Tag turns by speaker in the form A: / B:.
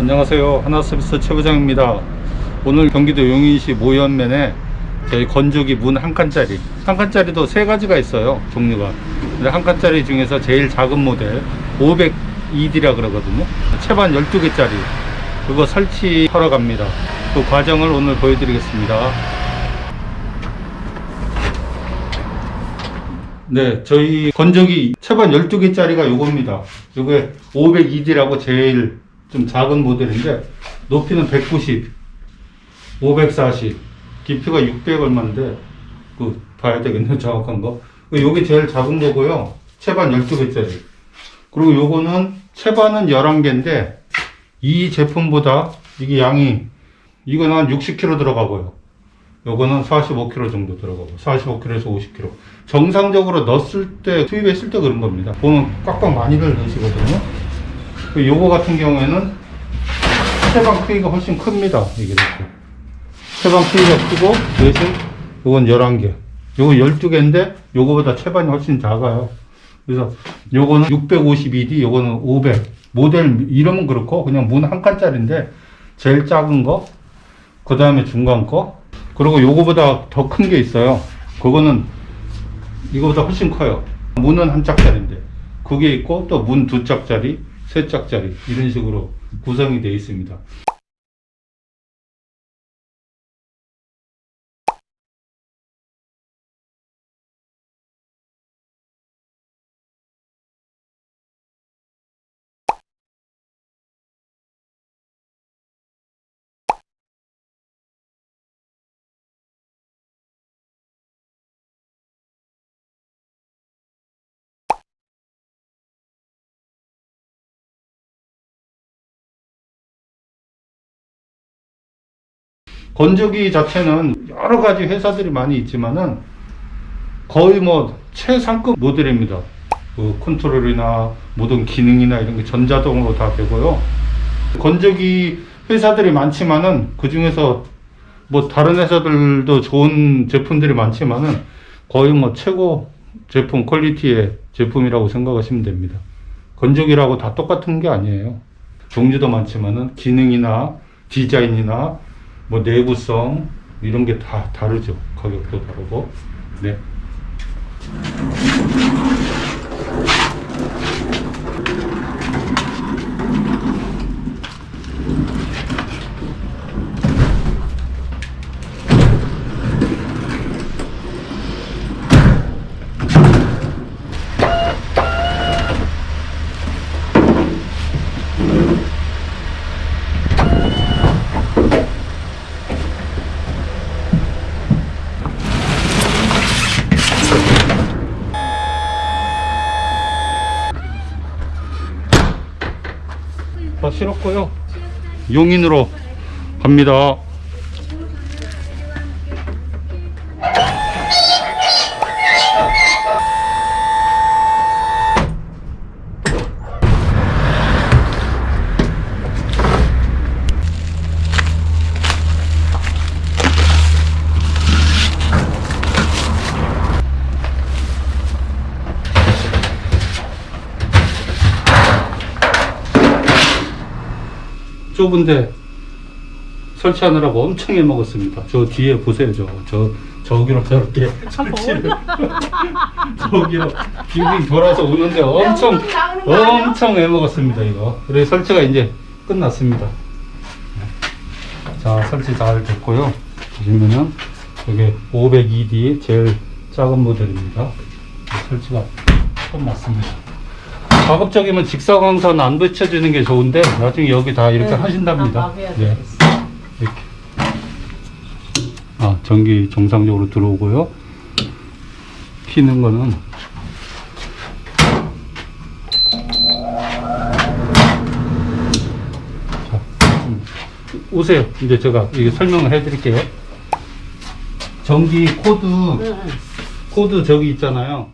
A: 안녕하세요. 하나서비스 최부장입니다. 오늘 경기도 용인시 모현면에 저희 건조기 문 한 칸짜리 한 칸짜리도 세 가지가 있어요 종류가. 한 칸짜리 중에서 제일 작은 모델 502D라 그러거든요. 채반 12개짜리. 그거 설치하러 갑니다. 그 과정을 오늘 보여드리겠습니다. 네 저희 건조기 채반 12개짜리가 요겁니다. 요게 502D라고 제일 좀 작은 모델인데 높이는 190 540 깊이가 600 얼마인데 그 봐야 되겠네요 정확한 거. 그 요게 제일 작은 거고요. 채반 12개짜리. 그리고 요거는 채반은 11개인데 이 제품보다 이게 양이 이거는 한 60kg 들어가고요. 요거는 45kg 정도 들어가고 45kg에서 50kg 정상적으로 넣었을 때 투입했을 때 그런 겁니다. 보면 꽉꽉 많이들 넣으시거든요. 그 요거 같은 경우에는 채반 크기가 훨씬 큽니다. 이게 이렇게. 채반 크기가 크고 대신 요건 11개. 요거 12개인데 요거보다 채반이 훨씬 작아요. 그래서 요거는 652D 요거는 500 모델 이름은 그렇고 그냥 문 한 칸짜리인데 제일 작은 거그 다음에 중간 거 그리고 요거보다 더 큰 게 있어요. 그거는 이거보다 훨씬 커요. 문은 한 짝짜리인데. 그게 있고 또 문 두 짝짜리 세 짝짜리 이런 식으로 구성이 되어 있습니다 건조기 자체는 여러 가지 회사들이 많이 있지만은 거의 뭐 최상급 모델입니다. 그 컨트롤이나 모든 기능이나 이런 게 전자동으로 다 되고요. 건조기 회사들이 많지만은 그 중에서 뭐 다른 회사들도 좋은 제품들이 많지만은 거의 뭐 최고 제품 퀄리티의 제품이라고 생각하시면 됩니다. 건조기라고 다 똑같은 게 아니에요. 종류도 많지만은 기능이나 디자인이나 뭐 내구성 이런 게 다 다르죠. 가격도 다르고. 네. 다 실었고요. 용인으로 갑니다. 좁은데 설치하느라고 엄청 해먹었습니다. 저 뒤에 보세요. 저, 저, 저기로 저렇게 설치를. 저기로 빙빙 돌아서 오는데 엄청, 엄청 해먹었습니다. 이거. 그래서 설치가 이제 끝났습니다. 자, 설치 잘 됐고요. 보시면은 이게 502D 제일 작은 모델입니다. 설치가 끝났습니다. 가급적이면 직사광선 안 붙여주는 게 좋은데 나중에 여기 다 이렇게
B: 네.
A: 하신답니다. 네. 이렇게. 아, 전기 정상적으로 들어오고요. 키는 거는 자, 음, 오세요. 이제 제가 이게 설명을 해드릴게요. 전기 코드
B: 응, 응.
A: 코드 저기 있잖아요.